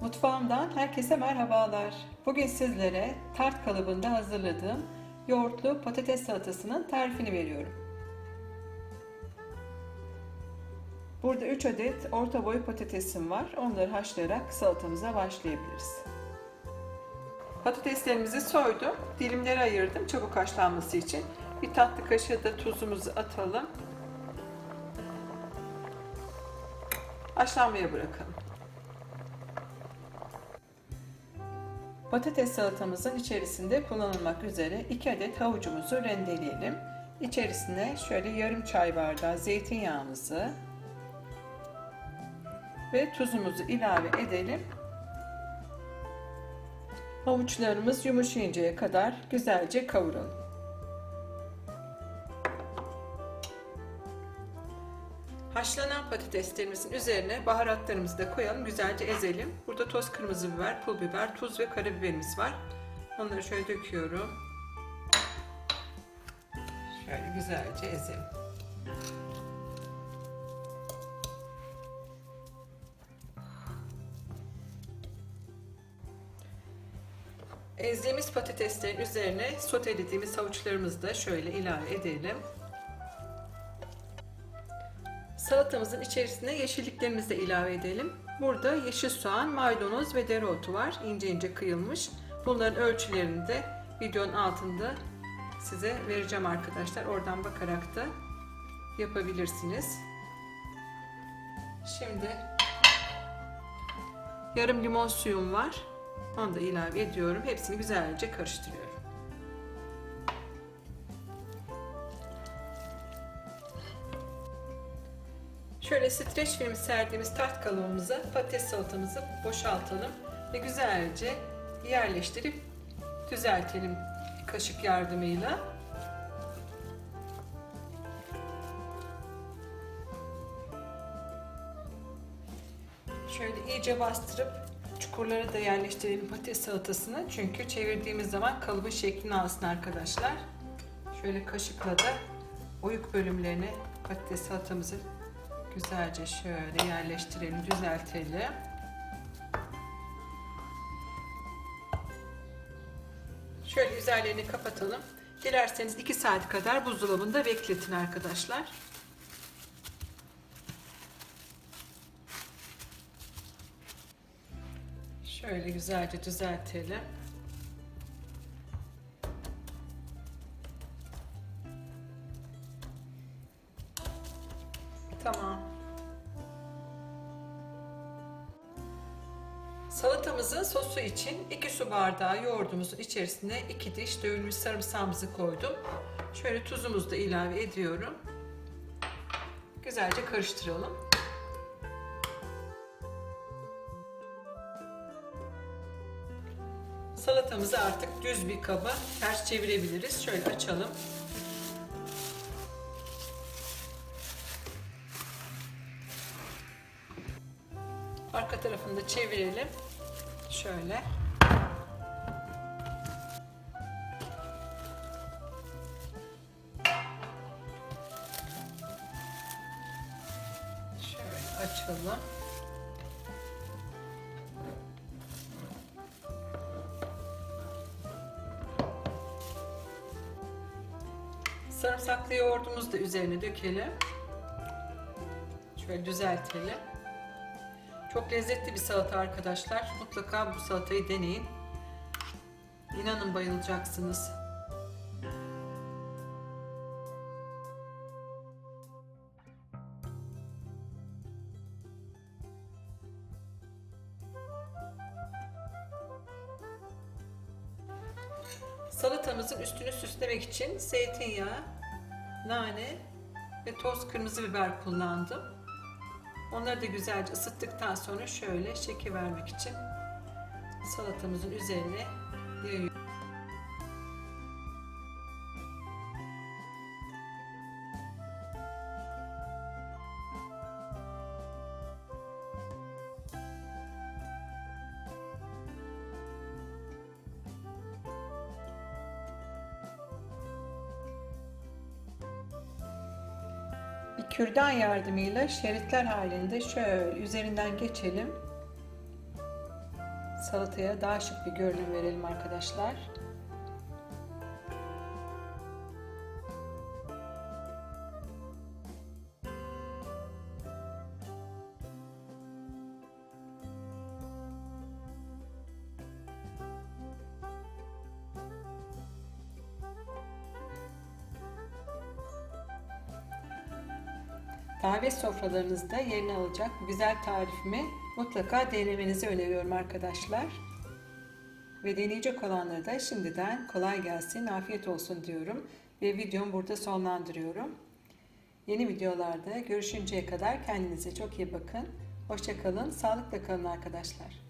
Mutfağımdan herkese merhabalar. Bugün sizlere tart kalıbında hazırladığım yoğurtlu patates salatasının tarifini veriyorum. Burada 3 adet orta boy patatesim var. Onları haşlayarak salatamıza başlayabiliriz. Patateslerimizi soydum. Dilimlere ayırdım çabuk haşlanması için. Bir tatlı kaşığı da tuzumuzu atalım. Haşlanmaya bırakalım. Patates salatamızın içerisinde kullanılmak üzere 2 adet havucumuzu rendeleyelim. İçerisine şöyle yarım çay bardağı zeytinyağımızı ve tuzumuzu ilave edelim. Havuçlarımız yumuşayıncaya kadar güzelce kavuralım. Patateslerimizin üzerine baharatlarımızı da koyalım. Güzelce ezelim. Burada toz kırmızı biber, pul biber, tuz ve karabiberimiz var. Onları şöyle döküyorum. Şöyle güzelce ezelim. Ezdiğimiz patateslerin üzerine sotelediğimiz havuçlarımızı da şöyle ilave edelim. Salatamızın içerisine yeşilliklerimizi de ilave edelim. Burada yeşil soğan, maydanoz ve dereotu var. ince ince kıyılmış. Bunların ölçülerini de videonun altında size vereceğim arkadaşlar. Oradan bakarak da yapabilirsiniz. Şimdi yarım limon suyum var. Onu da ilave ediyorum. Hepsini güzelce karıştırıyorum. Şöyle streç film serdiğimiz tart kalıbımıza patates salatamızı boşaltalım ve güzelce yerleştirip düzeltelim kaşık yardımıyla. Şöyle iyice bastırıp çukurlara da yerleştirelim patates salatasını. Çünkü çevirdiğimiz zaman kalıbın şeklini alsın arkadaşlar. Şöyle kaşıkla da oyuk bölümlerine patates salatamızı güzelce şöyle yerleştirelim, düzeltelim. Şöyle üzerlerini kapatalım. Dilerseniz 2 saat kadar buzdolabında bekletin arkadaşlar. Şöyle güzelce düzeltelim. Salatamızın sosu için 2 su bardağı yoğurdumuzun içerisine 2 diş dövülmüş sarımsağımızı koydum. Şöyle tuzumuzu da ilave ediyorum. Güzelce karıştıralım. Salatamızı artık düz bir kaba ters çevirebiliriz. Şöyle açalım. Arka tarafını da çevirelim. Şöyle. Şöyle açalım. Sarımsaklı yoğurdumuzu da üzerine dökelim. Şöyle düzeltelim. Çok lezzetli bir salata arkadaşlar. Mutlaka bu salatayı deneyin. İnanın bayılacaksınız. Salatamızın üstünü süslemek için zeytinyağı, nane ve toz kırmızı biber kullandım. Onları da güzelce ısıttıktan sonra şöyle şekil vermek için salatamızın üzerine yayıyorum. Kürdan yardımıyla şeritler halinde şöyle üzerinden geçelim. salataya daha şık bir görünüm verelim arkadaşlar. Davet sofralarınızda yerini alacak güzel tarifimi mutlaka denemenizi öneriyorum arkadaşlar. Ve deneyecek olanlara da şimdiden kolay gelsin, afiyet olsun diyorum. Ve videomu burada sonlandırıyorum. Yeni videolarda görüşünceye kadar kendinize çok iyi bakın. Hoşçakalın, sağlıkla kalın arkadaşlar.